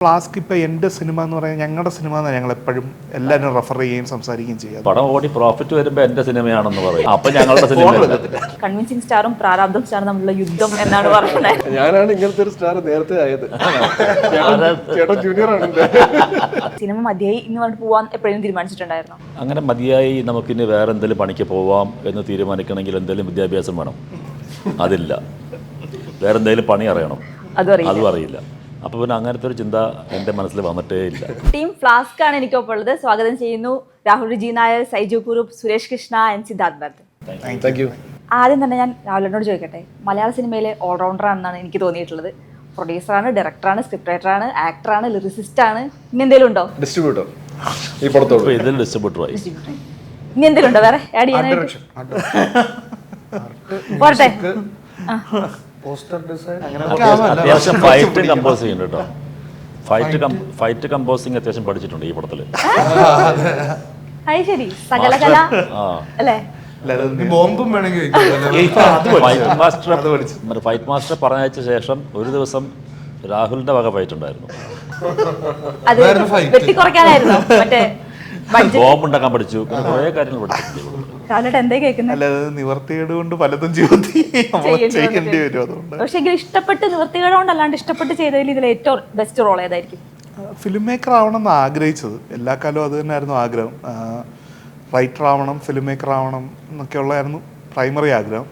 Flask ഇപ്പൊ എന്റെ cinema എന്ന് പറയുന്നത് ഞങ്ങളുടെ സിനിമ എന്ന് ഞങ്ങൾ എപ്പോഴും എല്ലാവരും റെഫർ ചെയ്യുകയും സംസാരിക്കുകയും ചെയ്യാം പടം ഓടി പ്രോഫിറ്റ് വരുമ്പോൾ എന്റെ സിനിമയാണെന്ന് പറയും. അപ്പൊ ഞങ്ങളുടെ സിനിമ കൺവിൻസിങ് സ്റ്റാറും പ്രാരാബ്ദം സ്റ്റാറും തമ്മിലുള്ള യുദ്ധം എന്നാണ് പറയുന്നത് ഞാനാണ് ഇങ്ങനത്തെ ഒരു സ്റ്റാർ നേരത്തെ ആയത്. ജൂനിയർ ആണ് സിനിമ മതിയായി ഇന്ന് പറഞ്ഞിട്ട് പോവാൻ എപ്പോഴും തീരുമാനിച്ചിട്ടുണ്ടായിരുന്നു? അങ്ങനെ മതിയായി നമുക്കിനി വേറെ എന്തെങ്കിലും പണിക്ക് പോവാം എന്ന് തീരുമാനിക്കണമെങ്കിൽ എന്തെങ്കിലും വിദ്യാഭ്യാസം വേണം. അതില്ല. വേറെന്തെങ്കിലും പണി അറിയണം. അതും അറിയില്ല. അപ്പോൾ പിന്നെ അങ്ങനത്തെ ഒരു ചിന്ത എന്റെ മനസ്സിൽ വന്നിട്ടേ ഇല്ല. ടീം ഫ്ലാസ്ക് ആണ് എനിക്കൊപ്പം ഉള്ളത്. സ്വാഗതം ചെയ്യുന്നു Rahul G Nair Saiju Kurup Suresh Krishna and Siddharth Bharath. Thank you. ആദ്യം തന്നെ ഞാൻ രാഹുലിനോട് ചോദിക്കട്ടെ? മലയാള സിനിമയിലെ ഓൾറൗണ്ടർ ആണെന്നാണ് എനിക്ക് തോന്നിയിട്ടുള്ളത്. പ്രൊഡ്യൂസറാണ് ഡയറക്ടറാണ് സ്ക്രിപ്റ്റ് റൈറ്ററാണ് ആക്ടറാണ് ലിറിസിസ്റ്റ് ആണ് ഇനി എന്തെങ്കിലും ഉണ്ടോ? ഡിസ്ട്രിബ്യൂട്ടർ ഈ ഇതിൽ ഡിസ്ട്രിബ്യൂട്ടറായി ഇനി എന്തെങ്കിലും ഉണ്ടോ വേറെ? ആഡ് ചെയ്യാനായിട്ട്? പോരട്ടെ. Poster design? അത്യാവശ്യം ഫൈറ്റ് കമ്പോസ് ചെയ്യുന്നുണ്ട് കേട്ടോ. ഫൈറ്റ് ഫൈറ്റ് കമ്പോസിങ് അത്യാവശ്യം പഠിച്ചിട്ടുണ്ട് ഈ പടത്തിൽ. ഫൈറ്റ് മാസ്റ്റർ മറ്റേ ഫൈറ്റ് മാസ്റ്റർ പറഞ്ഞയച്ച ശേഷം ഒരു ദിവസം രാഹുലിന്റെ വക ഫൈറ്റ് ഉണ്ടായിരുന്നു. ബോംബ് ഉണ്ടാക്കാൻ പഠിച്ചു. കുറെ കുറേ കാര്യങ്ങൾ പഠിച്ചിട്ടുണ്ട്. രാവിലെ എന്തേ കേൾക്കുന്നത് നിവർത്തികേട് കൊണ്ട് പലതും ചെയ്യേണ്ടി വരും അതുകൊണ്ട്. പക്ഷെ എങ്കിലും ഇഷ്ടപ്പെട്ട് നിവൃത്തികളോണ്ട് അല്ലാണ്ട് ഇഷ്ടപ്പെട്ട് ചെയ്തതിൽ ഇതിൽ ഏറ്റവും ബെസ്റ്റ് റോൾ ഏതായിരിക്കും? ഫിലിം മേക്കർ ആവണം എന്ന് ആഗ്രഹിച്ചത്. എല്ലാ കാലവും അത് തന്നെയായിരുന്നു ആഗ്രഹം. റൈറ്റർ ആവണം ഫിലിം മേക്കർ ആവണം എന്നൊക്കെ ഉള്ളതായിരുന്നു പ്രൈമറി ആഗ്രഹം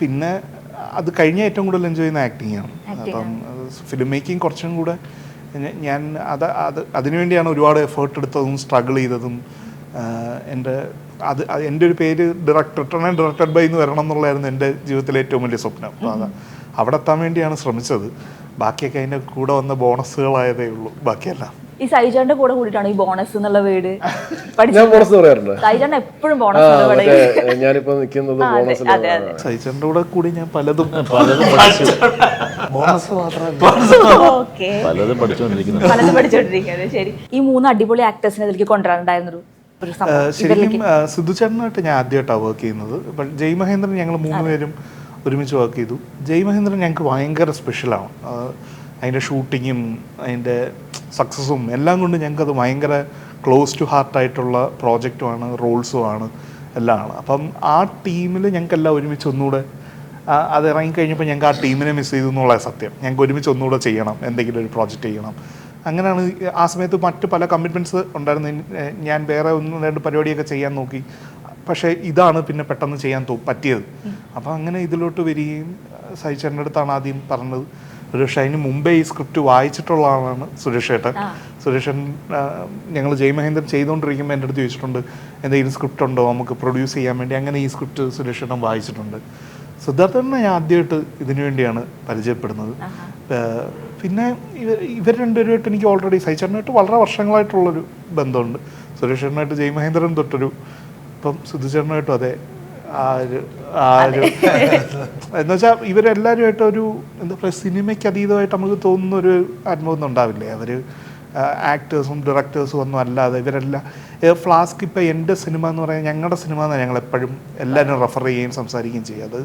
പിന്നെ അത് കഴിഞ്ഞ ഏറ്റവും കൂടുതൽ എൻജോയ് ചെയ്യുന്ന ആക്ടിങ് ആണ്. അപ്പം ഫിലിം മേക്കിംഗ് കുറച്ചും കൂടെ ഞാൻ അത് അത് അതിനുവേണ്ടിയാണ് ഒരുപാട് എഫേർട്ട് എടുത്തതും സ്ട്രഗിൾ ചെയ്തതും എന്റെ അത് എന്റെ ഒരു പേര് ഡയറക്ടർ റിട്ടേൺ ഡയറക്ടഡ് ബൈ എന്ന് വരണം എന്നുള്ളതായിരുന്നു എന്റെ ജീവിതത്തിലെ ഏറ്റവും വലിയ സ്വപ്നം. അപ്പോൾ അത് അവിടെ എത്താൻ വേണ്ടിയാണ് ശ്രമിച്ചത്. ബാക്കിയൊക്കെ അതിന്റെ കൂടെ വന്ന ബോണസുകളായതേ ഉള്ളൂ. ബാക്കിയെല്ലാം. ഈ സൈജാന്റെ കൂടെ കൂടിയിട്ടാണ് ഈ ബോണസ് എന്നുള്ള വീട് ഞാൻ ബോണസ് പറയാറുണ്ട്. സൈജാണ്ട് എപ്പോഴും ബോണസ് ഞാനിപ്പോ നിൽക്കുന്നത് ബോണസ് അതെ, ബോണസിലാണ് അതെ, അതെ. കൂടെ കൂടി ഞാൻ പലതും പലതും പഠിച്ചു. ബോണസ് മാത്രമല്ല. ഓക്കെ. പലതും പഠിച്ചുകൊണ്ടിരിക്കുന്നു. പലതും പഠിച്ചോണ്ടിരിക്കുന്നത് ശരി. ഈ മൂന്ന് അടിപൊളി ആക്ടേഴ്സിനെ ഇതിലേക്ക് കൊണ്ടുവരാനുണ്ടായിരുന്നു ശരിക്കും ആ, സിദ്ധു ചേട്ടനായിട്ട് ഞാൻ ആദ്യമായിട്ടാണ് വർക്ക് ചെയ്യുന്നത്. ബട്ട് ജയ് മഹേന്ദ്രൻ ഞങ്ങൾ മൂന്നുപേരും ഒരുമിച്ച് വർക്ക് ചെയ്തു. ജയ് മഹേന്ദ്രൻ ഞങ്ങൾക്ക് ഭയങ്കര സ്പെഷ്യലാണ് അതിന്റെ ഷൂട്ടിങ്ങും അതിന്റെ സക്സസ്സും എല്ലാം കൊണ്ട് ഞങ്ങൾക്കത് ഭയങ്കര ക്ലോസ് ടു ഹാർട്ടായിട്ടുള്ള പ്രോജക്റ്റുമാണ് റോൾസുമാണ് എല്ലാം ആണ്. അപ്പം ആ ടീമിൽ ഞങ്ങൾക്കെല്ലാം ഒരുമിച്ച് ഒന്നുകൂടെ അത് ഇറങ്ങിക്കഴിഞ്ഞപ്പോൾ ഞങ്ങൾക്ക് ആ ടീമിനെ മിസ് ചെയ്തു എന്നുള്ള സത്യം. ഞങ്ങൾക്ക് ഒരുമിച്ച് ഒന്നുകൂടെ ചെയ്യണം എന്തെങ്കിലും ഒരു പ്രോജക്റ്റ് ചെയ്യണം. അങ്ങനെയാണ് ആ സമയത്ത് മറ്റ് പല കമ്മിറ്റ്മെന്റ്സ് ഉണ്ടായിരുന്നു. ഞാൻ വേറെ ഒന്ന് രണ്ട് പരിപാടിയൊക്കെ ചെയ്യാൻ നോക്കി. പക്ഷേ ഇതാണ് പിന്നെ പെട്ടെന്ന് ചെയ്യാൻ പറ്റിയത്. അപ്പോൾ അങ്ങനെ ഇതിലോട്ട് വരികയും സഹിച്ചേട്ടന്റെ അടുത്താണ് ആദ്യം പറഞ്ഞത്. സുരേഷ് അതിന് മുമ്പേ ഈ സ്ക്രിപ്റ്റ് വായിച്ചിട്ടുള്ള ആളാണ് സുരേഷ് ഏട്ടൻ. സുരേഷൻ ഞങ്ങൾ ജയ് മഹേന്ദ്രൻ ചെയ്തുകൊണ്ടിരിക്കുമ്പോൾ എന്റെ അടുത്ത് ചോദിച്ചിട്ടുണ്ട് എന്തെങ്കിലും സ്ക്രിപ്റ്റ് ഉണ്ടോ? നമുക്ക് പ്രൊഡ്യൂസ് ചെയ്യാൻ വേണ്ടി. അങ്ങനെ ഈ സ്ക്രിപ്റ്റ് സുരേഷ് ഏട്ടൻ വായിച്ചിട്ടുണ്ട്. സിദ്ധാർത്ഥനെ ഞാൻ ആദ്യമായിട്ട് ഇതിനു വേണ്ടിയാണ് പരിചയപ്പെടുന്നത്. പിന്നെ ഇവർ ഇവർ രണ്ടുപേരുമായിട്ട് എനിക്ക് ഓൾറെഡി സഹിച്ചേട്ടനായിട്ട് വളരെ വർഷങ്ങളായിട്ടുള്ളൊരു ബന്ധമുണ്ട്. സുരേഷ് ചേട്ടനായിട്ട് ജയ് മഹേന്ദ്രൻ തൊട്ടൊരു ഇപ്പം സിദ്ധുചേട്ടനായിട്ടും അതെ ആ ഒരു ആ ഒരു എന്ന് വെച്ചാൽ ഇവരെല്ലാവരുമായിട്ട് ഒരു എന്താ പറയുക സിനിമയ്ക്ക് അതീതമായിട്ട് നമുക്ക് തോന്നുന്ന ഒരു അനുഭവം ഉണ്ടാവില്ലേ? അവർ ആക്ടേഴ്സും ഡയറക്ടേഴ്സും ഒന്നും അല്ലാതെ ഇവരെല്ലാം ഫ്ലാസ്ക് ഇപ്പം എന്റെ സിനിമ എന്ന് പറയുന്നത് ഞങ്ങളുടെ സിനിമ എന്നാണ് ഞങ്ങൾ എപ്പോഴും എല്ലാവരും റെഫർ ചെയ്യുകയും സംസാരിക്കുകയും ചെയ്യും അത്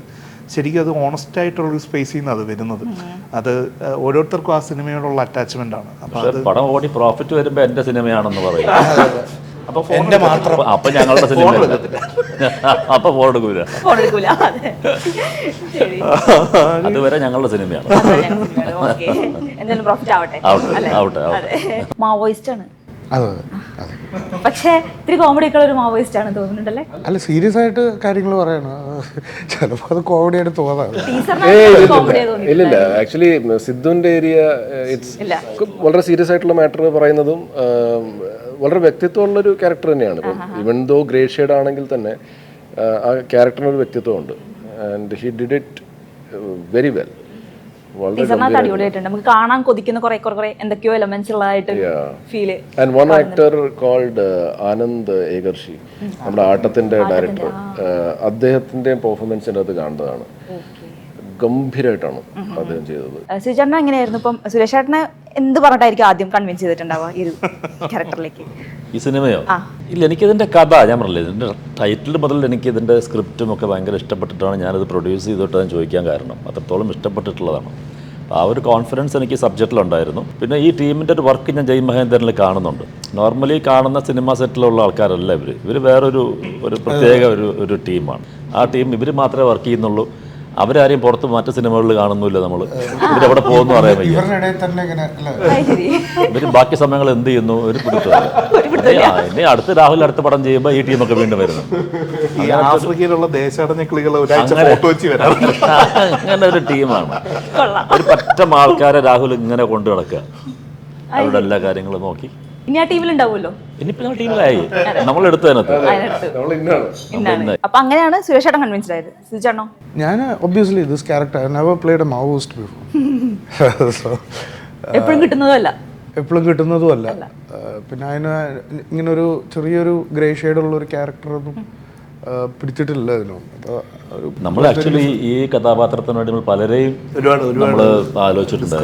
ശരിക്കും അത് ഓണസ്റ്റ് ആയിട്ടുള്ളൊരു സ്പേസിൽ നിന്ന് അത് വരുന്നത്. അത് ഓരോരുത്തർക്കും ആ സിനിമയോടുള്ള അറ്റാച്ച്മെന്റ് ആണ്. അപ്പോൾ പടം ഓടി പ്രോഫിറ്റ് വരുമ്പോൾ എന്റെ സിനിമയാണെന്ന് പറയും അപ്പോൾ എന്റെ മാത്രം. അപ്പോൾ അപ്പൊ ഞങ്ങളുടെ സിനിമ അപ്പൊ ഫോൺ എടുക്കൂല. ഫോൺ എടുക്കൂല. ശരി. അതുവരെ ഞങ്ങളുടെ സിനിമയാണ്. എന്തായാലും പ്രോഫിറ്റ് ആവട്ടെ. ആവട്ടെ, അല്ലേ? ആവട്ടെ, മാവോയിസ്റ്റ് ആണ്. അതെ അതെ. പക്ഷേ ഇത്തിരി കോമഡി ഒക്കെ ഒരു മാവോയിസ്റ്റ് ആണ് തോന്നുന്നുണ്ടല്ലേ? അല്ല സീരിയസ് ആയിട്ട് കാര്യങ്ങൾ പറയണോ. ചിലപ്പോൾ അത് കോമഡി ആയിട്ട് തോന്നി ഇല്ലില്ല ആക്ച്വലി സിദ്ധുവിന്റെ ഏരിയ ഇറ്റ്സ്. വളരെ സീരിയസ് ആയിട്ടുള്ള മാറ്റർ പറയുന്നതും വളരെ വ്യക്തിത്വമുള്ള ഒരു ക്യാരക്ടർ തന്നെയാണ്. ഇപ്പം ഇവൻ ദോ ഗ്രേ ഷെയ്ഡ് ആണെങ്കിൽ തന്നെ ആ, ക്യാരക്ടറിനൊരു ക്യാരക്ടറിന് ഒരു വ്യക്തിത്വമുണ്ട്. And he did it very well ടീച്ചറിനകത്ത് അടിപൊളിയായിട്ടുണ്ട്. നമുക്ക് കാണാൻ കൊതിക്കുന്ന കുറെ കുറെ എന്തൊക്കെയോ എലമെന്റ്സ് ഉള്ളതായിട്ട് feel and one actor called Anand Ekarshi നമ്മുടെ ആട്ടത്തിന്റെ ഡയറക്ടർ അദ്ദേഹത്തിന്റെ പെർഫോമൻസിന്റെ അത് കാണുന്നതാണ്. ഗംഭീരമായിട്ടാണ് അദ്ദേഹം ചെയ്തത്. സുചേട്ടൻ എങ്ങനെയായിരുന്നു? ഇപ്പം സുരേഷ് ചേട്ടനെ എന്ത് പറഞ്ഞിട്ടായിരിക്കും ആദ്യം കൺവിൻസ് ചെയ്തിട്ടുണ്ടാവുക ഈ ഒരു ക്യാരക്ടറിലേക്ക് ഈ സിനിമയോ? ഇല്ല ഇല്ല എനിക്കിതിന്റെ കഥ ഞാൻ പറഞ്ഞില്ലേ ഇതിന്റെ ടൈറ്റിൽ മുതൽ എനിക്ക് ഇതിന്റെ സ്ക്രിപ്റ്റും ഒക്കെ ഭയങ്കര ഇഷ്ടപ്പെട്ടിട്ടാണ് ഞാനത് പ്രൊഡ്യൂസ് ചെയ്തിട്ട് ഞാൻ ചോദിക്കാൻ കാരണം. അത്രത്തോളം ഇഷ്ടപ്പെട്ടിട്ടുള്ളതാണ്. ആ ഒരു കോൺഫിഡൻസ് എനിക്ക് സബ്ജക്റ്റിലുണ്ടായിരുന്നു പിന്നെ ഈ ടീമിന്റെ ഒരു വർക്ക് ഞാൻ ജയ് മഹേന്ദ്രനിൽ കാണുന്നുണ്ട്. നോർമലി കാണുന്ന സിനിമ സെറ്റിലുള്ള ആൾക്കാരല്ല ഇവർ ഇവർ വേറൊരു ഒരു പ്രത്യേക ഒരു ഒരു ടീമാണ് ആ ടീം ഇവർ മാത്രമേ വർക്ക് ചെയ്യുന്നുള്ളൂ. അവരാരെയും പുറത്ത് മറ്റു സിനിമകളിൽ കാണുന്നില്ല നമ്മൾ ഇവരെവിടെ പോകുന്നു അറിയാൻ വയ്യ. ഇവരുടെ ഇടയിൽ തന്നെ ഇങ്ങനെ അല്ലേ? അത് ബാക്കി സമയങ്ങൾ എന്ത് ചെയ്യുന്നു? ഒരു ഇനി അടുത്ത രാഹുൽ അടുത്ത പടം ചെയ്യുമ്പോൾ ഈ ടീമൊക്കെ വീണ്ടും വരുന്നു. ഈ ആഫ്രിക്കയിലുള്ള ദേശാടന കിളികൾ ഒരാഴ്ച ഫോട്ടോ വെച്ച് വരാം. അങ്ങനെ ഒരു ടീമാണ്. കൊള്ളാം. ഒരു പറ്റം ആൾക്കാരെ രാഹുൽ ഇങ്ങനെ കൊണ്ടു നടക്കുക അവരുടെ എല്ലാ കാര്യങ്ങളും നോക്കി. ഇനി ആ ടീമിൽ ഉണ്ടാവുമല്ലോ ഇനിയിപ്പോ ഞങ്ങൾ ടീമിലായി നമ്മൾ അപ്പൊ അങ്ങനെയാണ് സുരേഷ് ചേട്ടൻ കൺവിൻസ്ഡ് ആയത്. സുചേട്ടനോ ഞാൻ obviously this character I never played a Maoist before എപ്പോഴും കിട്ടുന്നതല്ല. എപ്പോഴും കിട്ടുന്നതുമല്ല. Uh, പിന്നെ അതിന് ഇങ്ങനൊരു ചെറിയൊരു ഗ്രേ ഷെയ്ഡുള്ള ഒരു ക്യാരക്ടറൊന്നും പിടിച്ചിട്ടില്ല നമ്മൾ ആക്ച്വലി ഈ കഥാപാത്രത്തിന് വേണ്ടി നമ്മൾ പലരെയും ഒരുപാട് നമ്മൾ ആലോചിച്ചിട്ടുണ്ട്.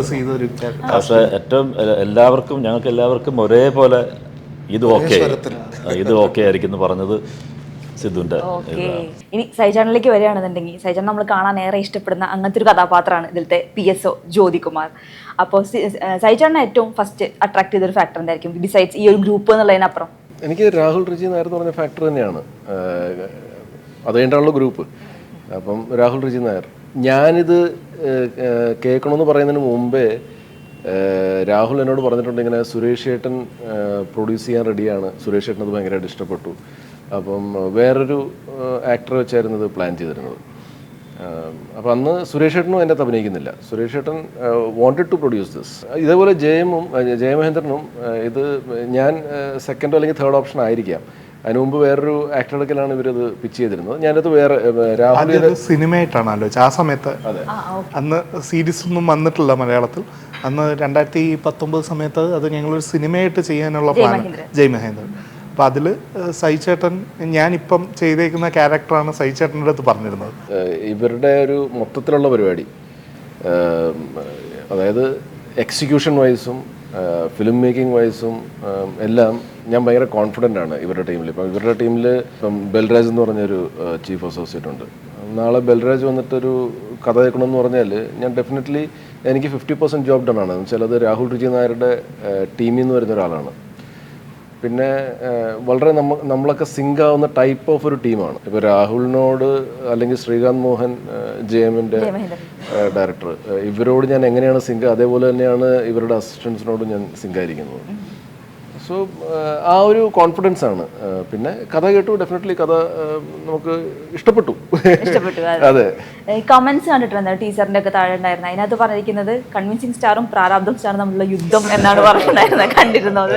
പക്ഷെ ഏറ്റവും എല്ലാവർക്കും ഞങ്ങൾക്ക് എല്ലാവർക്കും ഒരേപോലെ ഇത് ഓക്കെ ഇത് ഓക്കെ ആയിരിക്കും എന്ന് പറഞ്ഞത് സിദ്ധുവിന്റെ ഇനി സൈജാനിലേക്ക് വരികയാണെന്നുണ്ടെങ്കിൽ സൈജാൻ നമ്മൾ കാണാൻ ഏറെ ഇഷ്ടപ്പെടുന്ന അങ്ങനത്തെ ഒരു കഥാപാത്രമാണ് ഇതിലത്തെ പി എസ് ഒ ജ്യോതികുമാർ. അപ്പോൾ സൈജാനെ ഏറ്റവും ഫസ്റ്റ് അട്രാക്ട് ചെയ്തൊരു ഫാക്ടർ എന്തായിരിക്കും? ഡിസൈഡ്സ് ഈ ഒരു ഗ്രൂപ്പ് എന്നുള്ളതിനപ്പുറം. എനിക്ക് രാഹുൽ റിജി നായർ എന്ന് പറഞ്ഞ ഫാക്ടർ തന്നെയാണ്. അത് കഴിഞ്ഞിട്ടുള്ള ഗ്രൂപ്പ് അപ്പം രാഹുൽ റിജി നായർ. ഞാനിത് കേൾക്കണമെന്ന് പറയുന്നതിന് മുമ്പേ രാഹുൽ എന്നോട് പറഞ്ഞിട്ടുണ്ട് ഇങ്ങനെ സുരേഷ് ഏട്ടൻ പ്രൊഡ്യൂസ് ചെയ്യാൻ റെഡിയാണ് സുരേഷ് ഏട്ടൻ അത് ഭയങ്കരമായിട്ട് ഇഷ്ടപ്പെട്ടു. അപ്പം വേറൊരു ആക്ടറെ വെച്ചായിരുന്നു ഇത് പ്ലാൻ ചെയ്തിരുന്നത്. അപ്പോൾ അന്ന് സുരേഷ് ഏട്ടനും അതിന്റെ അകത്ത് അഭിനയിക്കുന്നില്ല. സുരേഷ് ഏട്ടൻ വോണ്ടഡ് ടു പ്രൊഡ്യൂസ് ദിസ് ഇതേപോലെ ജയമും ജയമഹേന്ദ്രനും ഇത് ഞാൻ സെക്കൻഡോ അല്ലെങ്കിൽ തേർഡ് ഓപ്ഷൻ ആയിരിക്കാം. അതിന് മുമ്പ് വേറൊരു ആക്ടറെടുക്കലാണ് ഇവരത് പിച്ച് ചെയ്തിരുന്നത്. ഞാനത് വേറെ രാഹുൽ സിനിമയായിട്ടാണ് ആലോചിച്ചത്. ആ സമയത്ത് അന്ന് സീരീസ് ഒന്നും വന്നിട്ടില്ല മലയാളത്തിൽ. അന്ന് രണ്ടായിരത്തി പത്തൊമ്പത് സമയത്ത് അത് ഞങ്ങളൊരു സിനിമയായിട്ട് ചെയ്യാനുള്ള പ്ലാൻ ജയ് മഹേന്ദ്രൻ. അപ്പം അതിൽ സൈചേട്ടൻ ഞാനിപ്പം ചെയ്തേക്കുന്ന ക്യാരക്ടറാണ് സൈചേട്ടന്റെ അടുത്ത് പറഞ്ഞിരുന്നത്. ഇവരുടെ ഒരു മൊത്തത്തിലുള്ള പരിപാടി അതായത് എക്സിക്യൂഷൻ വൈസും ഫിലിം മേക്കിംഗ് വൈസും എല്ലാം ഞാൻ ഭയങ്കര കോൺഫിഡന്റ് ആണ് ഇവരുടെ ടീമിൽ ഇപ്പം ഇവരുടെ ടീമിൽ ഇപ്പം ബൽരാജ് എന്ന് പറഞ്ഞൊരു ചീഫ് അസോസിയേറ്റ് ഉണ്ട്. നാളെ ബൽരാജ് വന്നിട്ടൊരു കഥ കേൾക്കണമെന്ന് പറഞ്ഞാൽ ഞാൻ ഡെഫിനറ്റ്ലി എനിക്ക് ഫിഫ്റ്റി പെർസെന്റ് ജോബ് ഡൺ ആണ്. വെച്ചാൽ അത് രാഹുൽ റിജി നായരുടെ ടീമിൽ നിന്ന് വരുന്ന ഒരാളാണ്. പിന്നെ വളരെ നമ്മ നമ്മളൊക്കെ സിങ്ക് ആവുന്ന ടൈപ്പ് ഓഫ് ഒരു ടീമാണ് ഇപ്പോൾ രാഹുലിനോട് അല്ലെങ്കിൽ ശ്രീകാന്ത് മോഹൻ ജെ എമ്മിന്റെ ഡയറക്ടർ ഇവരോട് ഞാൻ എങ്ങനെയാണ് സിങ്ക് അതേപോലെ തന്നെയാണ് ഇവരുടെ അസിസ്റ്റൻസിനോട് ഞാൻ സിങ്ക് ആയിരിക്കുന്നത്. സോ ആ ഒരു കോൺഫിഡൻസ് ആണ്. പിന്നെ കഥ കേട്ടു ഡെഫിനറ്റ്ലി കഥ നമുക്ക് ഇഷ്ടപ്പെട്ടു. ഇഷ്ടപ്പെട്ടു അതെ. കമന്റ്സ് കണ്ടിട്ടുണ്ട്? ടീച്ചറിന്റെ ഒക്കെ താഴെ ഉണ്ടായിരുന്നത് അതിനകത്ത് പറഞ്ഞിരിക്കുന്നത് കൺവിൻസിങ് സ്റ്റാറും പ്രാരാബ്ദം സ്റ്റാറും തമ്മിലുള്ള യുദ്ധം എന്നാണ് പറഞ്ഞിട്ടുണ്ടായിരുന്നത് കണ്ടിരുന്നത്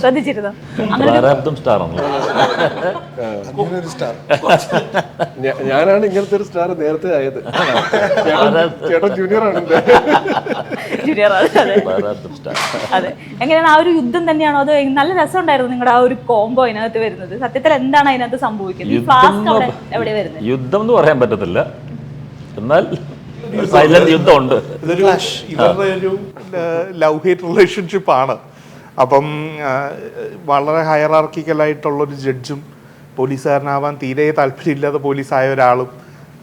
ശ്രദ്ധിച്ചിരുന്നു? പ്രാരാബ്ദം സ്റ്റാർ ഞാനാണ് ഇങ്ങനത്തെ ഒരു സ്റ്റാർ നേരത്തെ ആയത്. ചേട്ടൻ- ജൂനിയർ ആണ് ജൂനിയർ സ്റ്റാർ അതെ. എങ്ങനെയാണ് ആ ഒരു യുദ്ധം തന്നെയാണോ അതോ നല്ല രസമുണ്ടായിരുന്നു നിങ്ങളുടെ ആ ഒരു കോംബോ അതിനകത്ത് വരുന്നത്. സത്യത്തിൽ എന്താണ് അതിനകത്ത് സംഭവിക്കുന്നത്? ഈ ഫ്ലാസ്ക് അവിടെ എവിടെ വരുന്നത്? യുദ്ധം എന്ന് പറയാൻ പറ്റത്തില്ല. എന്നാൽ സൈലന്റ് യുദ്ധമുണ്ട്. ഇതൊരു ഇവരുടെ ഒരു ലവ് ഹേറ്റ് റിലേഷൻഷിപ്പ് ആണ്. അപ്പം വളരെ ഹയറാർക്കിക്കലായിട്ടുള്ളൊരു ജഡ്ജും പോലീസുകാരനാവാൻ തീരെ താല്പര്യമില്ലാത്ത പോലീസായ ഒരാളും.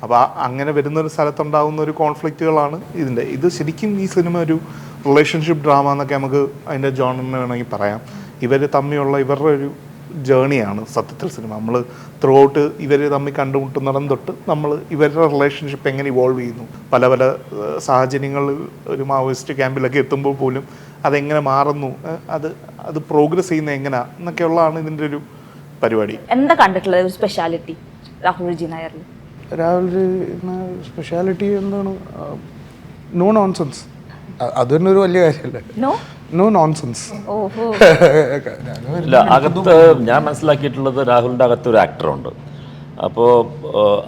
അപ്പോൾ അങ്ങനെ വരുന്ന ഒരു സ്ഥലത്തുണ്ടാകുന്ന ഒരു കോൺഫ്ലിക്റ്റുകളാണ് ഇതിന്റെ. ഇത് ശരിക്കും ഈ സിനിമ ഒരു റിലേഷൻഷിപ്പ് ഡ്രാമ എന്നൊക്കെ നമുക്ക് അതിന്റെ ജോണിന് വേണമെങ്കിൽ പറയാം. ഇവർ തമ്മിലുള്ള ഇവരുടെ ഒരു ജേണിയാണ് സത്യത്തിൽ സിനിമ. നമ്മൾ ത്രൂ ഔട്ട് ഇവർ തമ്മിൽ കണ്ടുമുട്ടുന്നിടം തൊട്ട് നമ്മൾ ഇവരുടെ റിലേഷൻഷിപ്പ് എങ്ങനെ ഇവോൾവ് ചെയ്യുന്നു. പല പല സാഹചര്യങ്ങൾ ഒരു മാവോയിസ്റ്റ് ക്യാമ്പിലൊക്കെ എത്തുമ്പോൾ പോലും അതെങ്ങനെ മാറുന്നു അത് അത് പ്രോഗ്രസ് ചെയ്യുന്ന എങ്ങനെയാ എന്നൊക്കെയുള്ളതാണ് ഇതിന്റെ ഒരു പരിപാടി. എന്താ കണ്ടിട്ടുള്ളത് ഒരു സ്പെഷ്യാലിറ്റി രാഹുൽ ജി നായറിൽ രാഹുൽജി സ്പെഷ്യാലിറ്റി എന്താണ്? നോ നോൺസെൻസ് അത് തന്നെ ഒരു വലിയ കാര്യമല്ലേ? നോ നോൺസെൻസ് ഇല്ല അകത്ത് ഞാൻ മനസ്സിലാക്കിയിട്ടുള്ളത് രാഹുലിന്റെ അകത്ത് ഒരു ആക്ടറുണ്ട് അപ്പോൾ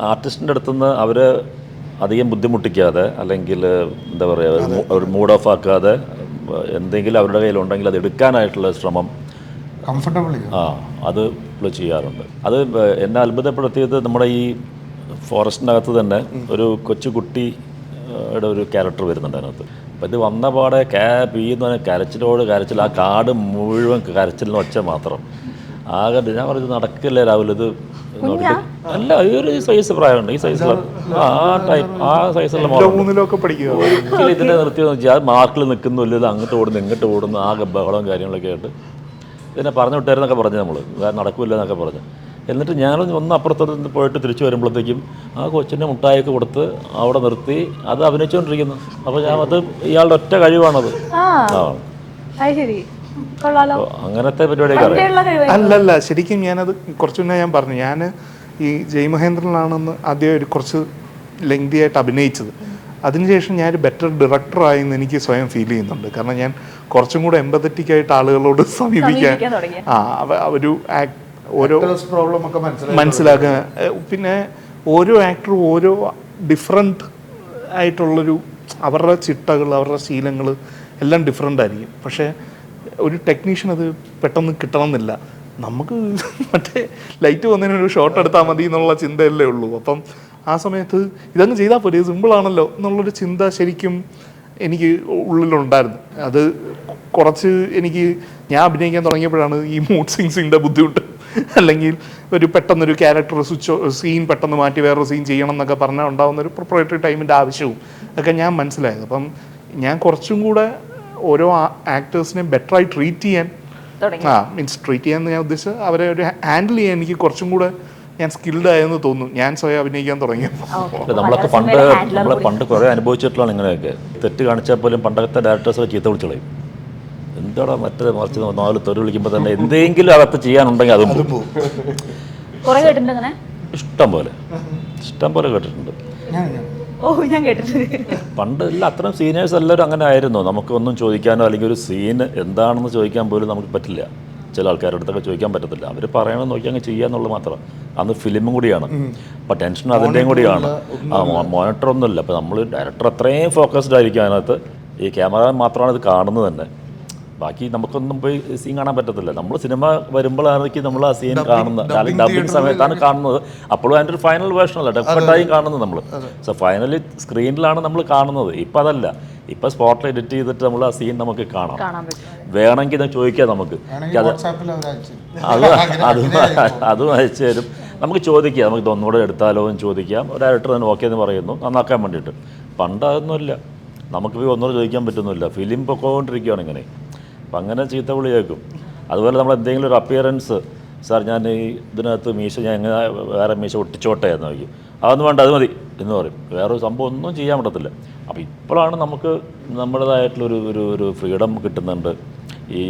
ആർട്ടിസ്റ്റിന്റെ അടുത്തുനിന്ന് അവർ അധികം ബുദ്ധിമുട്ടിക്കാതെ അല്ലെങ്കിൽ എന്താ പറയുക ഒരു മൂഡ് ഓഫ് ആക്കാതെ എന്തെങ്കിലും അവരുടെ കയ്യിലുണ്ടെങ്കിൽ അത് എടുക്കാനായിട്ടുള്ള ശ്രമം. കംഫർട്ടബിൾ ആ അത് ചെയ്യാറുണ്ട്. അത് എന്നെ അത്ഭുതപ്പെടുത്തിയത് നമ്മുടെ ഈ ഫോറസ്റ്റിനകത്ത് തന്നെ ഒരു കൊച്ചു കുട്ടിയുടെ ഒരു ക്യാരക്ടർ വരുന്നുണ്ട് അതിനകത്ത്. അപ്പം ഇത് വന്ന പാടെ കാ പീ എന്ന് പറഞ്ഞാൽ കരച്ചിലോട് കരച്ചിൽ ആ കാട് മുഴുവൻ കരച്ചിലിന് ഒച്ച മാത്രം. ആകെ ഞാൻ പറഞ്ഞു നടക്കില്ലേ രാവിലെ ഇത് അല്ല ഈ ഒരു സൈസ് പ്രായമുണ്ട്. ഈ സൈസ് ആ ടൈപ്പ് ആ സൈസുള്ള ഒരിക്കലും ഇതിന്റെ നിർത്തി വെച്ചാൽ മാർക്കിൽ നിൽക്കുന്നില്ല ഇത് അങ്ങോട്ട് ഓടുന്നു ഇങ്ങോട്ട് ഓടുന്നു ആകെ ബഹളവും കാര്യങ്ങളൊക്കെ ആയിട്ട്. ഇതിനെ പറഞ്ഞു വിട്ടായിരുന്നൊക്കെ പറഞ്ഞു നമ്മൾ നടക്കില്ല എന്നൊക്കെ പറഞ്ഞു. എന്നിട്ട് ഞങ്ങൾ ഒന്ന് അപ്പുറത്തോട്ട് പോയിട്ട് തിരിച്ചു വരുമ്പോഴത്തേക്കും ആ കൊച്ചിന്റെ മുട്ടായൊക്കെ കൊടുത്ത് അവിടെ നിർത്തി അത് അഭിനയിച്ചുകൊണ്ടിരിക്കുന്നു. അപ്പോൾ ഞാൻ അത് ഇയാളുടെ ഒറ്റ കഴിവാണത്. അങ്ങനത്തെ പരിപാടിയൊക്കെ അല്ലല്ല ശരിക്കും ഞാനത് കുറച്ചു മുന്നേ ഞാൻ പറഞ്ഞു. ഞാൻ ഈ ജയ് മഹേന്ദ്രനാണെന്ന് ആദ്യം ഒരു കുറച്ച് ലെങ്തി ആയിട്ട് അഭിനയിച്ചത്. അതിനുശേഷം ഞാൻ ഒരു ബെറ്റർ ഡയറക്ടറായി എന്ന് എനിക്ക് സ്വയം ഫീൽ ചെയ്യുന്നുണ്ട്. കാരണം ഞാൻ കുറച്ചും കൂടെ എമ്പത്തറ്റിക് ആയിട്ട് ആളുകളോട് സമീപിക്കാൻ. ആ ഒരു ആക്ട് ഓരോ പ്രോബ്ലം ഒക്കെ മനസ്സിലാക്കുക പിന്നെ ഓരോ ആക്ടറും ഓരോ ഡിഫറെന്റ് ആയിട്ടുള്ളൊരു അവരുടെ ചിട്ടകൾ അവരുടെ ശീലങ്ങൾ എല്ലാം ഡിഫറെന്റ് ആയിരിക്കും. പക്ഷേ ഒരു ടെക്നീഷ്യൻ അത് പെട്ടെന്ന് കിട്ടണമെന്നില്ല. നമുക്ക് മറ്റേ ലൈറ്റ് വന്നതിന് ഒരു ഷോട്ട് എടുത്താൽ മതി എന്നുള്ള ചിന്തയല്ലേ ഉള്ളൂ. അപ്പം ആ സമയത്ത് ഇതങ്ങ് ചെയ്താൽ പോരെ സിമ്പിളാണല്ലോ എന്നുള്ളൊരു ചിന്ത ശരിക്കും എനിക്ക് ഉള്ളിലുണ്ടായിരുന്നു. അത് കുറച്ച് എനിക്ക് ഞാൻ അഭിനയിക്കാൻ തുടങ്ങിയപ്പോഴാണ് ഈ മൂഡ് സിങ്സിന്റെ ബുദ്ധിമുട്ട്. അല്ലെങ്കിൽ ഒരു പെട്ടെന്നൊരു ക്യാരക്ടർ സ്വിച്ച് സീൻ പെട്ടെന്ന് മാറ്റി വേറൊരു സീൻ ചെയ്യണം എന്നൊക്കെ പറഞ്ഞാൽ ഉണ്ടാകുന്ന ഒരു പ്രൊപ്പറേറ്ററി ടൈമിന്റെ ആവശ്യവും. ഒക്കെ ഞാൻ മനസ്സിലായത്. അപ്പം ഞാൻ കുറച്ചും കൂടെ ഓരോ ആക്ടേഴ്സിനെ ബെറ്ററായി ട്രീറ്റ് ചെയ്യാൻ തുടങ്ങി. ആ മീൻസ് ട്രീറ്റ് ചെയ്യാൻ ഞാൻ ഉദ്ദേശിച്ചത് അവരെ ഒരു ഹാൻഡിൽ ചെയ്യാൻ എനിക്ക് കുറച്ചും കൂടെ ഞാൻ സ്കിൽഡ് ആയെന്ന് തോന്നുന്നു. ഞാൻ സ്വയം അഭിനയിക്കാൻ തുടങ്ങിയപ്പോൾ നമ്മളൊക്കെ പണ്ട് നമ്മളെ പണ്ട് കുറേ അനുഭവിച്ചിട്ടുള്ള ഇങ്ങനെയൊക്കെ തെറ്റ് കാണിച്ചാൽ പോലും പണ്ടത്തെ ഡയറക്ടേഴ്സ് ചീത്ത വിളിച്ചു എന്താടാ മറ്റേ മറിച്ച് നാല് തൊരു വിളിക്കുമ്പോൾ തന്നെ എന്തെങ്കിലും അകത്ത് ചെയ്യാനുണ്ടെങ്കിൽ അതും പോകും. കുറെ കേട്ടിട്ടുണ്ട് അങ്ങനെ? ഇഷ്ടം പോലെ. ഇഷ്ടം പോലെ കേട്ടിട്ടുണ്ട്. ഓ ഞാൻ കേട്ടിട്ടുണ്ട്. പണ്ട് എല്ലാം അത്രയും സീനിയേഴ്സ് എല്ലാവരും അങ്ങനെ ആയിരുന്നു. നമുക്കൊന്നും ചോദിക്കാനോ അല്ലെങ്കിൽ ഒരു സീന് എന്താണെന്ന് ചോദിക്കാൻ പോലും നമുക്ക് പറ്റില്ല. ചില ആൾക്കാരുടെ അടുത്തൊക്കെ ചോദിക്കാൻ പറ്റത്തില്ല. അവർ പറയണമെന്ന് നോക്കി അങ്ങ് ചെയ്യാന്നുള്ളത് മാത്രം. അന്ന് ഫിലിമും കൂടിയാണ്. അപ്പം ടെൻഷൻ അതിന്റെയും കൂടിയാണ്. ആ മോണിറ്റർ ഒന്നുമില്ല. അപ്പം നമ്മൾ ഡയറക്ടർ അത്രയും ഫോക്കസ്ഡ് ആയിരിക്കും അതിനകത്ത്. ഈ ക്യാമറ മാത്രമാണ് ഇത് കാണുന്നത് തന്നെ. ബാക്കി നമുക്കൊന്നും പോയി സീൻ കാണാൻ പറ്റത്തില്ല. നമ്മൾ സിനിമ വരുമ്പോഴാണെങ്കിൽ നമ്മൾ ആ സീൻ കാണുന്നത് അല്ലെങ്കിൽ ഡബിങ് സമയത്താണ് കാണുന്നത്. അപ്പോഴും അതിന്റെ ഒരു ഫൈനൽ വേർഷൻ അല്ല. ഡെഫിനറ്റായും കാണുന്നത് നമ്മൾ സോ ഫൈനലി സ്ക്രീനിലാണ് നമ്മൾ കാണുന്നത്. ഇപ്പം അതല്ല. ഇപ്പം സ്പോട്ടിൽ എഡിറ്റ് ചെയ്തിട്ട് നമ്മൾ ആ സീൻ നമുക്ക് കാണാം. വേണമെങ്കിൽ ഇത് ചോദിക്കാം നമുക്ക്. അത് അത് അതും അയച്ചു തരും. നമുക്ക് ചോദിക്കാം. നമുക്ക് ഒന്നുകൂടെ എടുത്താലോ എന്ന് ചോദിക്കാം. ഒരു ഡയറക്ടർ തന്നെ ഓക്കെ എന്ന് പറയുന്നു. നന്നാക്കാൻ വേണ്ടിയിട്ട്. പണ്ട് അതൊന്നുമില്ല. നമുക്ക് ഒന്നുകൂടെ ചോദിക്കാൻ പറ്റുന്നില്ല. ഫിലിം പൊക്കോണ്ടിരിക്കുകയാണ് ഇങ്ങനെ. അപ്പം അങ്ങനെ ചീത്ത വിളി കേൾക്കും അതുപോലെ നമ്മൾ എന്തെങ്കിലും ഒരു അപ്പിയറൻസ് സാർ ഞാൻ ഈ ഇതിനകത്ത് മീശ ഞാൻ എങ്ങനെ വേറെ മീശ ഒട്ടിച്ചോട്ടെ എന്ന് നോക്കി അതൊന്നും വേണ്ട അത് മതി എന്ന് പറയും. വേറൊരു സംഭവം ഒന്നും ചെയ്യാൻ പറ്റത്തില്ല. അപ്പോൾ ഇപ്പോഴാണ് നമുക്ക് നമ്മുടേതായിട്ടുള്ളൊരു ഒരു ഒരു ഫ്രീഡം കിട്ടുന്നുണ്ട്. ഈ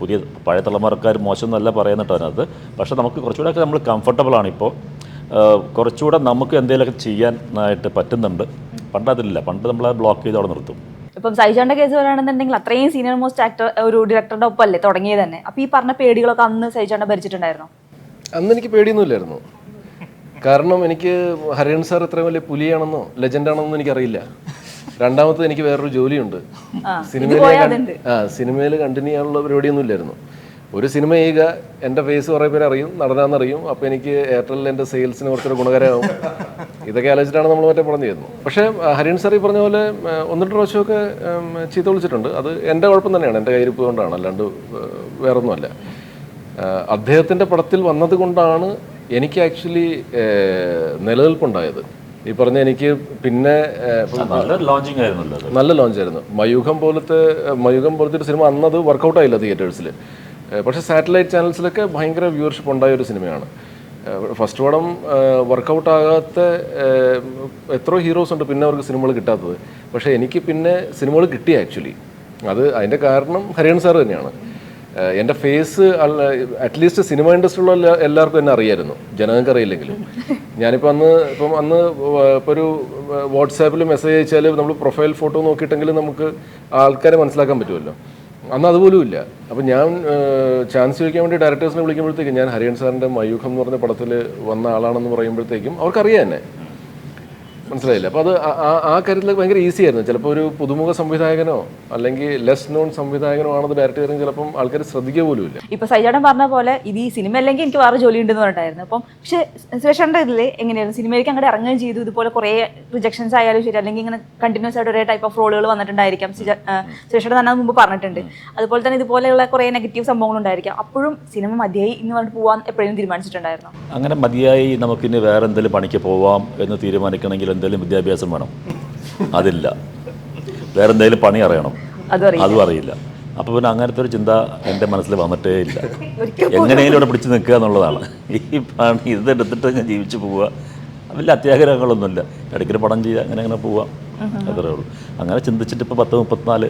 പുതിയ പഴയ തലമുറക്കാർ മോശം എന്നല്ല പറയുന്നുണ്ട് അതിനകത്ത്. പക്ഷേ നമുക്ക് കുറച്ചുകൂടെയൊക്കെ നമ്മൾ കംഫർട്ടബിളാണ് ഇപ്പോൾ. കുറച്ചുകൂടെ നമുക്ക് എന്തെങ്കിലുമൊക്കെ ചെയ്യാനായിട്ട് പറ്റുന്നുണ്ട്. പണ്ട് അതില്ല പണ്ട് നമ്മൾ ബ്ലോക്ക് ചെയ്ത് അവിടെ നിർത്തും. ഇപ്പം സൈജാന്റെ കേസ് വരാണെന്നുണ്ടെങ്കിൽ അത്രയും സീനിയർ മോസ്റ്റ് ആക്ടർ ഒരു ഡയറക്ടറുടെ ഒപ്പം അല്ലേ തുടങ്ങിയത് തന്നെ. അപ്പൊ ഈ പറഞ്ഞ പേടികളൊക്കെ അന്ന് സൈജാണ്ട ഭരിച്ചിട്ടുണ്ടായിരുന്നോ? അന്ന് എനിക്ക് പേടിയൊന്നുമില്ലായിരുന്നു. കാരണം എനിക്ക് ഹരിയൻ സാർ ഇത്രയും വലിയ പുലിയാണെന്നോ ലെജൻഡ് ആണെന്നോ എനിക്കറിയില്ല. രണ്ടാമത്തത് എനിക്ക് വേറൊരു ജോലിയുണ്ട്. സിനിമയിൽ ആ സിനിമയിൽ കണ്ടിന്യൂ ചെയ്യാനുള്ള പരിപാടിയൊന്നും ഇല്ലായിരുന്നു ഒരു സിനിമ ചെയ്യുക എന്റെ ഫേസ് കുറേ പേര് അറിയും നടനാന്നറിയും അപ്പോൾ എനിക്ക് എയർടെലിൽ എന്റെ സെയിൽസിന് കുറച്ചൊരു ഗുണകരമാവും. ഇതൊക്കെ ആലോചിച്ചിട്ടാണ് നമ്മൾ മറ്റേ പറഞ്ഞു തരുന്നത് പക്ഷേ ഹരിൻ സാർ ഈ പറഞ്ഞ പോലെ ഒന്നിട്ട് ഒന്ന് രണ്ട് പ്രാവശ്യമൊക്കെ ചീത്ത വിളിച്ചിട്ടുണ്ട്. അത് എന്റെ കുഴപ്പം തന്നെയാണ്. എന്റെ കയ്യിരിപ്പ് കൊണ്ടാണ്. അല്ലാണ്ട് വേറൊന്നുമല്ല. അദ്ദേഹത്തിന്റെ പടത്തിൽ വന്നത് കൊണ്ടാണ് എനിക്ക് ആക്ച്വലി നിലനിൽപ്പുണ്ടായത്. ഈ പറഞ്ഞ എനിക്ക് പിന്നെ ലോഞ്ചിങ് ആയിരുന്നല്ലോ നല്ല ലോഞ്ച് ആയിരുന്നു. മയൂഖം പോലത്തെ മയൂഖം പോലത്തെ ഒരു സിനിമ അന്നത് വർക്കൗട്ടായില്ല തിയേറ്റേഴ്സിൽ പക്ഷേ സാറ്റലൈറ്റ് ചാനൽസിലൊക്കെ ഭയങ്കര വ്യൂവർഷിപ്പ് ഉണ്ടായ ഒരു സിനിമയാണ്. ഫസ്റ്റ് പടം വർക്കൗട്ട് ആകാത്ത എത്രയോ ഹീറോസ് ഉണ്ട് പിന്നെ അവർക്ക് സിനിമകൾ കിട്ടാത്തത്. പക്ഷേ എനിക്ക് പിന്നെ സിനിമകൾ കിട്ടി ആക്ച്വലി. അത് അതിന്റെ കാരണം ഹരിയൻ സാർ തന്നെയാണ്. എന്റെ ഫേസ് അറ്റ്ലീസ്റ്റ് സിനിമ ഇൻഡസ്ട്രിയിലുള്ള എല്ലാ- എല്ലാവർക്കും എന്നെ അറിയായിരുന്നു. ജനങ്ങൾക്ക് അറിയില്ലെങ്കിലും. ഞാനിപ്പോൾ അന്ന് ഇപ്പം അന്ന് ഇപ്പോൾ ഒരു വാട്സാപ്പിൽ മെസ്സേജ് അയച്ചാൽ നമ്മൾ പ്രൊഫൈൽ ഫോട്ടോ നോക്കിയിട്ടെങ്കിലും നമുക്ക് ആൾക്കാരെ മനസ്സിലാക്കാൻ പറ്റുമല്ലോ. അന്ന് അതുപോലും ഇല്ല അപ്പം ഞാൻ ചാൻസ് ചോദിക്കാൻ വേണ്ടി ഡയറക്ടേഴ്സിനെ വിളിക്കുമ്പോഴത്തേക്കും ഞാൻ ഹരിയൻ സാറിന്റെ മയൂഖം എന്ന് പറഞ്ഞ പടത്തിൽ വന്ന ആളാണെന്ന് പറയുമ്പോഴത്തേക്കും അവർക്കറിയാം എന്നെ. മനസ്സിലായില്ല? അപ്പോൾ അത് ആ- കാര്യത്തിൽ ഭയങ്കര ഈസി ആയിരുന്നു. ചിലപ്പോൾ ഒരു പുതുമുഖ സംവിധായകനോ അല്ലെങ്കിൽ ലെസ് നോൺ സംവിധായകനോ ആണത് ഡയറക്റ്റ് ചെയ്തെങ്കിൽ ചിലപ്പം ആൾക്കാർ ശ്രദ്ധിക്കുക പോലും ഇല്ല. ഇപ്പൊ സൈജാടൻ പറഞ്ഞ പോലെ ഇത് ഈ സിനിമ അല്ലെങ്കിൽ എനിക്ക് വേറെ ജോലി ഉണ്ടെന്ന് പറഞ്ഞിട്ടായിരുന്നു. അപ്പം പക്ഷേ സുരേഷന്റെ ഇതിൽ എങ്ങനെയായിരുന്നു? സിനിമയിലേക്ക് അങ്ങോട്ട് ഇറങ്ങുകയും ചെയ്തു. ഇതുപോലെ കുറെ റിജക്ഷൻസ് ആയാലും ശരി അല്ലെങ്കിൽ ഇങ്ങനെ കണ്ടിന്യൂസ് ആയിട്ട് ഒരേ ടൈപ്പ് ഓഫ് റോളുകൾ വന്നിട്ടുണ്ടായിരിക്കാം. സുരേഷയുടെ തന്നെ അത് മുമ്പ് പറഞ്ഞിട്ടുണ്ട്. അതുപോലെ തന്നെ ഇതുപോലെയുള്ള കുറേ നെഗറ്റീവ് സംഭവങ്ങൾ ഉണ്ടായിരിക്കാം. അപ്പോഴും സിനിമ മതിയായി ഇന്ന് പറഞ്ഞിട്ട് പോകാൻ എപ്പോഴും തീരുമാനിച്ചിട്ടുണ്ടായിരുന്നു? അങ്ങനെ മതിയായി നമുക്കിനി വേറെ എന്തെങ്കിലും പണിക്ക് പോവാം എന്ന് തീരുമാനിക്കണമെങ്കിൽ എന്തെങ്കിലും വിദ്യാഭ്യാസം വേണം. അതില്ല. വേറെ എന്തെങ്കിലും പണി അറിയണം. അതും അറിയില്ല. അപ്പോൾ പിന്നെ അങ്ങനത്തെ ഒരു ചിന്ത എന്റെ മനസ്സിൽ വന്നിട്ടേ ഇല്ല. എങ്ങനെയും എങ്ങനെയെങ്കിലും ഇവിടെ പിടിച്ച് നിൽക്കുക എന്നുള്ളതാണ്. ഈ പണി ഇതെടുത്തിട്ട് ഞാൻ ജീവിച്ചു പോവുക. വലിയ അത്യാഗ്രഹങ്ങളൊന്നുമില്ല. ഇടയ്ക്കൊരു പടം ചെയ്യുക അങ്ങനെ അങ്ങനെ പോവാം അത്രേ ഉള്ളൂ. അങ്ങനെ ചിന്തിച്ചിട്ട് ഇപ്പോൾ പത്ത് മുപ്പത്തിനാല്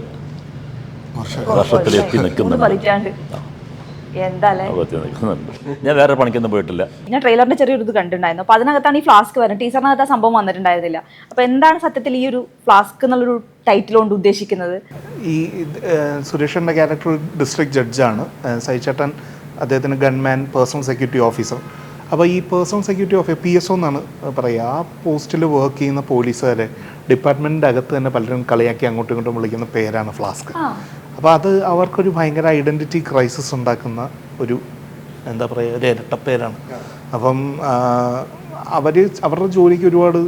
വർഷത്തിൽ എത്തി നിൽക്കുന്നുണ്ട്. ഞാൻ വേറെ പണിക്കൊന്നും പോയിട്ടില്ല. ഞാൻ ട്രെയിലറിന്റെ ചെറിയൊരു ഇത് കണ്ടിട്ടുണ്ടായിരുന്നു. അപ്പൊ അതിനകത്താണ് ഈ ഫ്ലാസ്ക് വരുന്നത്. ടീച്ചറിനകത്ത് ആ സംഭവം വന്നിട്ടുണ്ടായിരുന്നില്ല. അപ്പൊ എന്താണ് സത്യത്തിൽ ഈ ഒരു ഫ്ലാസ്ക് എന്നുള്ളൊരു ടൈറ്റിൽ കൊണ്ട് ഉദ്ദേശിക്കുന്നത്? ഈ സുരേഷിന്റെ ക്യാരക്ടർ ഡിസ്ട്രിക്ട് ജഡ്ജാണ് സൈചേട്ടൻ അദ്ദേഹത്തിന് ഗൺമാൻ പേഴ്സണൽ സെക്യൂരിറ്റി ഓഫീസർ അപ്പോൾ ഈ personal security officer P S O എന്നാണ് പറയുക. ആ പോസ്റ്റിൽ വർക്ക് ചെയ്യുന്ന പോലീസുകാരെ ഡിപ്പാർട്ട്മെന്റിന്റെ അകത്ത് തന്നെ പലരും കളിയാക്കി അങ്ങോട്ടും ഇങ്ങോട്ടും വിളിക്കുന്ന പേരാണ് ഫ്ലാസ്ക് അപ്പോൾ അത് അവർക്കൊരു ഭയങ്കര ഐഡന്റിറ്റി ക്രൈസിസ് ഉണ്ടാക്കുന്ന ഒരു എന്താ പറയുക ഒരു ഇരട്ടപ്പേരാണ് അപ്പം അവർ അവരുടെ ജോലിക്ക് ഒരുപാട്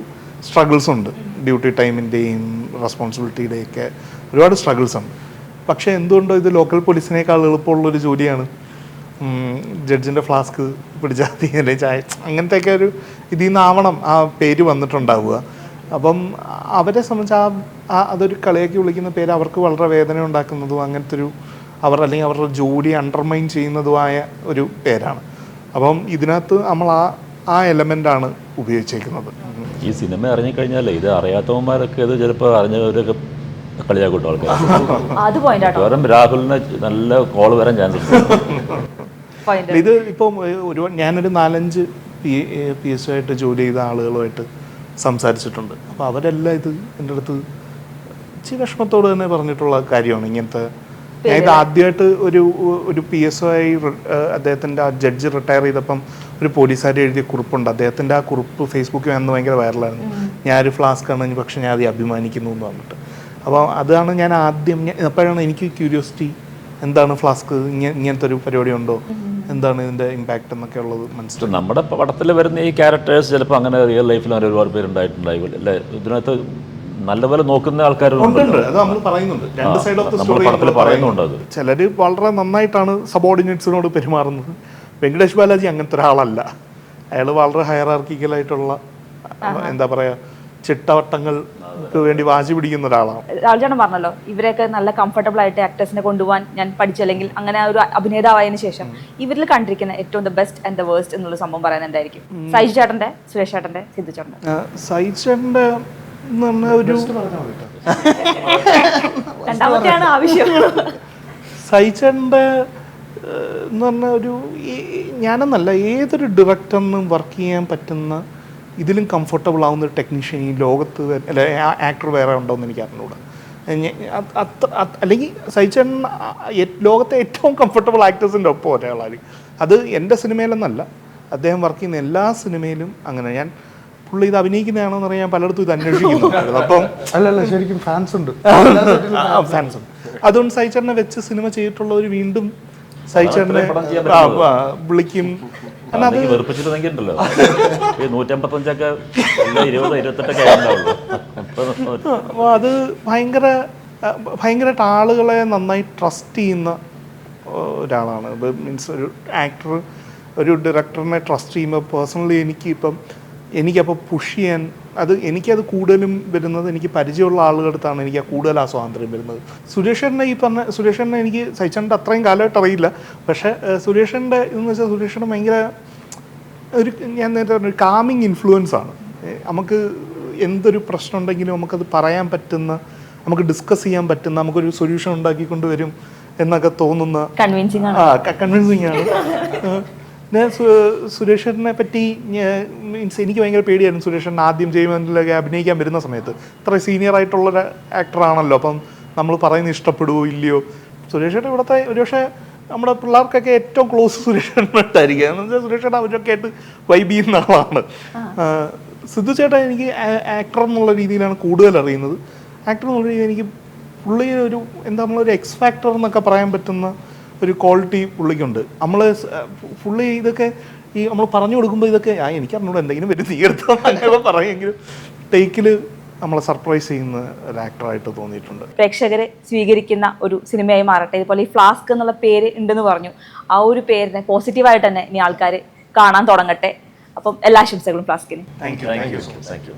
സ്ട്രഗിൾസ് ഉണ്ട്. ഡ്യൂട്ടി ടൈമിന്റെയും റെസ്പോൺസിബിലിറ്റിയുടെയൊക്കെ ഒരുപാട് സ്ട്രഗിൾസ് ഉണ്ട് പക്ഷേ എന്തുകൊണ്ടോ ഇത് ലോക്കൽ പോലീസിനേക്കാൾ എളുപ്പമുള്ളൊരു ജോലിയാണ്. ജഡ്ജിന്റെ ഫ്ലാസ്ക് പിടിച്ചാൽ അല്ലെങ്കിൽ ചായ അങ്ങനത്തെയൊക്കെ ഒരു ഇതിൽ നിന്നാവണം ആ പേര് വന്നിട്ടുണ്ടാവുക. അപ്പം അവരെ സംബന്ധിച്ച് ആ അതൊരു കളിയാക്കി വിളിക്കുന്ന പേര് അവർക്ക് വളരെ വേദന ഉണ്ടാക്കുന്നതും അങ്ങനത്തെ ഒരു അവർ അല്ലെങ്കിൽ അവരുടെ ജോലി അണ്ടർമൈൻ ചെയ്യുന്നതുമായ ഒരു പേരാണ്. അപ്പം ഇതിനകത്ത് നമ്മൾ ആ ആ എലമെന്റാണ് ഉപയോഗിച്ചേക്കുന്നത്. ഈ സിനിമ ഇറങ്ങിക്കഴിഞ്ഞാലേ ഇത് അറിയാത്തവന്മാരൊക്കെ ഇത് ചിലപ്പോൾ അറിഞ്ഞവരൊക്കെ കളിയാക്കൂട്ടോ ആൾക്കാർ രാഹുലിന് നല്ല കോൾ വരാൻ ചാൻസ് ഉണ്ട്. പോയിന്റ് ഇത് ഇപ്പം ഒരു ഞാനൊരു നാലഞ്ച് പി പി എസ് ആയിട്ട് ജോലി ചെയ്ത ആളുകളുമായിട്ട് സംസാരിച്ചിട്ടുണ്ട്. അപ്പോൾ അവരെല്ലാം ഇത് എന്റെ അടുത്ത് ഇച്ചിരി വിഷമത്തോട് തന്നെ പറഞ്ഞിട്ടുള്ള കാര്യമാണ്. ഇങ്ങനത്തെ ഞാൻ ഇത് ആദ്യമായിട്ട് ഒരു ഒരു പി എസ് ഒ ആയി അദ്ദേഹത്തിന്റെ ആ ജഡ്ജ് റിട്ടയർ ചെയ്തപ്പം ഒരു പോലീസുകാർ എഴുതിയ കുറിപ്പുണ്ട്. അദ്ദേഹത്തിന്റെ ആ കുറിപ്പ് ഫേസ്ബുക്കിൽ വന്ന് ഭയങ്കര വൈറലായിരുന്നു ഞാൻ ഒരു ഫ്ലാസ്ക് ആണ് പക്ഷെ ഞാൻ അത് അഭിമാനിക്കുന്നു എന്ന് പറഞ്ഞിട്ട്. അപ്പോൾ അതാണ് ഞാൻ ആദ്യം അപ്പോഴാണ് എനിക്ക് ക്യൂരിയോസിറ്റി എന്താണ് ഫ്ലാസ്ക് ഇങ്ങനത്തെ ഒരു പരിപാടി ഉണ്ടോ? എന്താണ് ഇതിന്റെ ഇമ്പാക്ട് എന്നൊക്കെ ഉള്ളത് മനസ്സിലായി നമ്മുടെ പടത്തിൽ വരുന്ന ഈ ക്യാരക്ടേഴ്സ് ചിലപ്പോൾ അങ്ങനെ റിയൽ ലൈഫിൽ അങ്ങനെ ഒരുപാട് പേരുണ്ടായിട്ടുണ്ടായി അല്ലേ? ഇതിനകത്ത് നല്ലപോലെ നോക്കുന്ന ആൾക്കാരുണ്ട് അത് നമ്മൾ പറയുന്നുണ്ട്. രണ്ട് സൈഡ് ഓഫ് ദ നമ്മൾ പടത്തിൽ പറയുന്നുണ്ട് അത്. ചിലര് വളരെ നന്നായിട്ടാണ് സബോർഡിനേറ്റ്സിനോട് പെരുമാറുന്നത്. വെങ്കടേഷ് ബാലാജി അങ്ങനത്തെ ഒരാളല്ല. അയാൾ വളരെ ഹയറാർക്കിക്കലായിട്ടുള്ള എന്താ പറയാ ചിട്ടവട്ടങ്ങൾക്ക് വേണ്ടി വാശി പിടിക്കുന്ന ഒരാളാണ്. രാജാണ് പറഞ്ഞല്ലോ ഇവരെയൊക്കെ നല്ല കംഫർട്ടബിൾ ആയിട്ട് ആക്ടേഴ്സിനെ കൊണ്ടുപോകാൻ ഞാൻ പഠിച്ചല്ലെങ്കിൽ അങ്ങനെ ഒരു അഭിനേതാവായതിനു ശേഷം ഇവരിൽ കണ്ടിരിക്കുന്ന ഏറ്റവും the best and the worst എന്നുള്ള സംഭവം പറയാൻ എന്തായിരിക്കും? സൈജ് ചേട്ടന്റെ സുരേഷ് ചേട്ടന്റെ സിദ്ധു ചേട്ടന്റെ സൈച്ചേട്ടന്റെ എന്ന് പറഞ്ഞ ഒരു രണ്ടാമത്തെയാണ് ആവശ്യം. എന്ന് പറഞ്ഞ ഒരു ഞാനെന്നല്ല ഏതൊരു ഡയറക്ടറിനും വർക്ക് ചെയ്യാൻ പറ്റുന്ന ഇതിലും കംഫർട്ടബിൾ ആവുന്ന ഒരു ടെക്നീഷ്യൻ ഈ ലോകത്ത് അല്ലെ ആ ആക്ടർ വേറെ ഉണ്ടോ എന്ന് എനിക്ക് അറിഞ്ഞൂടാ. അത്ര അത് അല്ലെങ്കിൽ സൈച്ചേട്ടൻ ലോകത്തെ ഏറ്റവും കംഫർട്ടബിൾ ആക്ടേഴ്സിന്റെ ഒപ്പം ഒരാളായി അത് എന്റെ സിനിമയിലൊന്നല്ല. അദ്ദേഹം വർക്ക് ചെയ്യുന്ന എല്ലാ സിനിമയിലും അങ്ങനെ. ഞാൻ പുള്ളി ഇത് അഭിനയിക്കുന്നതാണോ എന്ന് അറിയാൻ പലയിടത്തും ഇത് അന്വേഷിക്കുന്നു. അപ്പം അല്ലല്ല അല്ല ശരിക്കും ഫാൻസ് ഉണ്ട്. ഫാൻസ് ഉണ്ട്. അതുകൊണ്ട് സൈച്ചറിനെ വെച്ച് സിനിമ ചെയ്തിട്ടുള്ളവർ വീണ്ടും ആ, വിളിക്കും. അത് ഈ നൂറ്റമ്പത്തഞ്ചൊക്കെ എല്ലാം ഇരുപത് ഇരുപത്തെട്ടൊക്കെ ഉണ്ടാവുള്ളൂ അപ്പോൾ അത് ഭയങ്കര ഭയങ്കരമായിട്ട് ആളുകളെ നന്നായി ട്രസ്റ്റ് ചെയ്യുന്ന ഒരാളാണ്. ഇത് മീൻസ് ഒരു ആക്ടർ ഒരു ഡയറക്ടറിനെ ട്രസ്റ്റ് ചെയ്യുമ്പോൾ പേഴ്സണലി എനിക്ക് ഇപ്പം എനിക്കപ്പോൾ പുഷ് ചെയ്യാൻ അത് എനിക്കത് കൂടുതലും വരുന്നത് എനിക്ക് പരിചയമുള്ള ആളുകളുടെ അടുത്താണ് എനിക്ക് ആ കൂടുതൽ ആ സ്വാതന്ത്ര്യം വരുന്നത്. സുരേഷേട്ടനെ ഈ പറഞ്ഞ സുരേഷേട്ടനെ എനിക്ക് സഹിച്ചേണ്ട അത്രയും കാലമായിട്ട് അറിയില്ല. പക്ഷേ സുരേഷേന്റെ എന്ന് വെച്ചാൽ സുരേഷേട്ടൻ ഭയങ്കര ഒരു ഞാൻ നേരത്തെ പറഞ്ഞ കാമിങ് ഇൻഫ്ലുവൻസ് ആണ്. നമുക്ക് എന്തൊരു പ്രശ്നം ഉണ്ടെങ്കിലും നമുക്കത് പറയാൻ പറ്റുന്ന നമുക്ക് ഡിസ്കസ് ചെയ്യാൻ പറ്റുന്ന നമുക്കൊരു സൊല്യൂഷൻ ഉണ്ടാക്കിക്കൊണ്ട് വരും എന്നൊക്കെ തോന്നുന്ന കൺവിൻസിങ് ആണ്. ആ സുരേഷിനെ പറ്റി മീൻസ് എനിക്ക് ഭയങ്കര പേടിയായിരുന്നു സുരേഷൻ ആദ്യം ജയ്മനിലൊക്കെ അഭിനയിക്കാൻ വരുന്ന സമയത്ത്. ഇത്ര സീനിയർ ആയിട്ടുള്ള ഒരു ആക്ടറാണല്ലോ അപ്പം നമ്മൾ പറയുന്നത് ഇഷ്ടപ്പെടുവോ ഇല്ലയോ? സുരേഷേട്ടൻ ഇവിടുത്തെ ഒരുപക്ഷെ നമ്മുടെ പിള്ളേർക്കൊക്കെ ഏറ്റവും ക്ലോസ് സുരേഷേട്ടനായിട്ടായിരിക്കും. എന്ന് വെച്ചാൽ അവരൊക്കെ ആയിട്ട് വൈബ് ചെയ്യുന്ന ആളാണ്. സിദ്ധു ചേട്ടൻ എനിക്ക് ആക്ടർ എന്നുള്ള രീതിയിലാണ് കൂടുതൽ അറിയുന്നത്. ആക്ടർ എന്നുള്ള രീതിയിൽ എനിക്ക് പുള്ളി ഒരു എന്താ നമ്മളൊരു എക്സ് ഫാക്ടർ എന്നൊക്കെ പറയാൻ പറ്റുന്ന ഒരു ക്വാളിറ്റി പുള്ളിക്കുണ്ട്. നമ്മൾ പുള്ളി ഇതൊക്കെ ഈ നമ്മൾ പറഞ്ഞു കൊടുക്കുമ്പോൾ ഇതൊക്കെ ആ എനിക്ക് അറിഞ്ഞൂടെ എന്തെങ്കിലും വരും തീർത്തോ അങ്ങനെ പറയുമെങ്കിലും ടേക്കിൽ നമ്മളെ സർപ്രൈസ് ചെയ്യുന്ന ഒരു ആക്ടറായിട്ട് തോന്നിയിട്ടുണ്ട്. പ്രേക്ഷകരെ സ്വീകരിക്കുന്ന ഒരു സിനിമയായി മാറട്ടെ. ഇതുപോലെ ഈ ഫ്ലാസ്ക് എന്നുള്ള പേര് ഉണ്ടെന്ന് പറഞ്ഞു. ആ ഒരു പേരിനെ പോസിറ്റീവായിട്ട് തന്നെ ഇനി ആൾക്കാർ കാണാൻ തുടങ്ങട്ടെ. അപ്പം എല്ലാ ആശംസകളും ഫ്ലാസ്കിന് thank you thank you thank you